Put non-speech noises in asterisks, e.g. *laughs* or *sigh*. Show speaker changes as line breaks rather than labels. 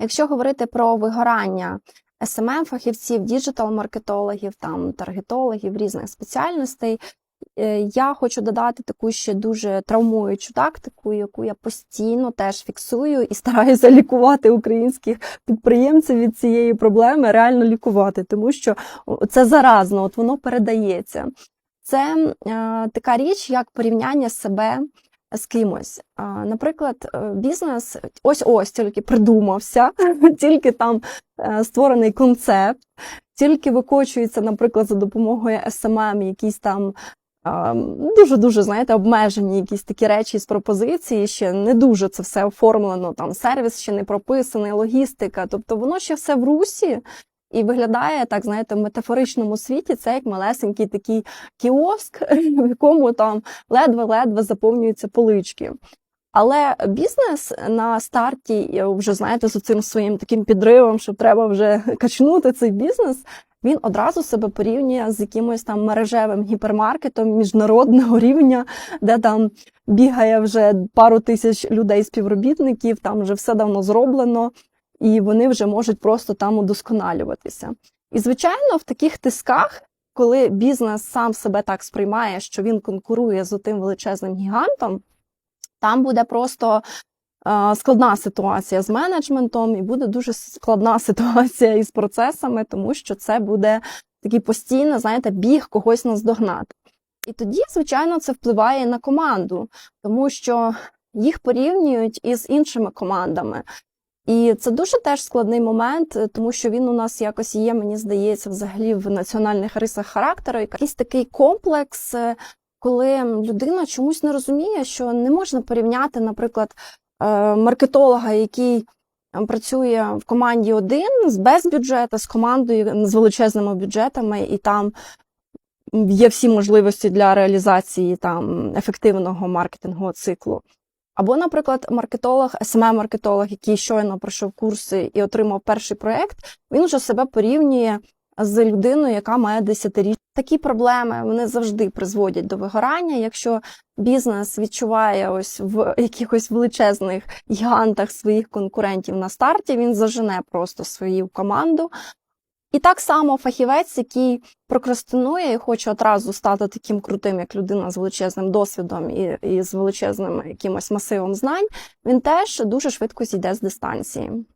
Якщо говорити про вигорання smm фахівців діджитал-маркетологів, там таргетологів різних спеціальностей, е, я хочу додати таку ще дуже травмуючу тактику, яку я постійно теж фіксую і стараюся лікувати українських підприємців від цієї проблеми, реально лікувати, тому що це заразно, от воно передається. Це е, така річ, як порівняння себе з кимось. Наприклад, е, бізнес ось ось тільки придумався, *laughs* тільки там е, створений концепт, тільки викочується, наприклад, за допомогою SMM якісь там. Дуже дуже знаєте, обмежені якісь такі речі з пропозиції. Ще не дуже це все оформлено. Там сервіс ще не прописаний, логістика. Тобто воно ще все в русі, і виглядає так, знаєте, в метафоричному світі це як малесенький такий кіоск, *laughs* в якому там ледве-ледве заповнюються полички. Але бізнес на старті, вже знаєте, з цим своїм таким підривом, що треба вже *laughs* качнути цей бізнес. Він одразу себе порівнює з якимось там мережевим гіпермаркетом міжнародного *laughs* рівня, де там бігає вже пару тисяч людей співробітників, там вже все давно зроблено і вони вже можуть просто там удосконалюватися. І, звичайно, в таких тисках, коли бізнес сам себе так сприймає, що він конкурує з тим величезним гігантом, там буде просто е, складна ситуація з менеджментом, і буде дуже складна *laughs* ситуація із процесами, тому що це буде такий постійно, знаєте, біг когось наздогнати. І тоді, звичайно, це впливає на команду, тому що їх порівнюють із іншими командами. І це дуже теж складний момент, е, тому що він у нас якось є, мені здається, взагалі в національних рисах характеру. Якийсь такий комплекс, е, коли людина чомусь не розуміє, що не можна порівняти, наприклад, е, маркетолога, який працює в команді один без бюджету, з командою з величезними бюджетами, і там є всі можливості для реалізації там ефективного маркетингового циклу. Або, наприклад, маркетолог, smm маркетолог який щойно пройшов курси і отримав перший проєкт, він вже себе порівнює з людиною, яка має десятирічні. Такі проблеми вони завжди призводять до вигорання. Якщо бізнес відчуває ось в якихось величезних гігантах своїх конкурентів на старті, він зажене просто свою команду, і так само фахівець, який прокрастинує і хоче одразу стати таким крутим, як людина з величезним досвідом і, і з величезним якимось масивом знань, він теж дуже швидко зійде з дистанції.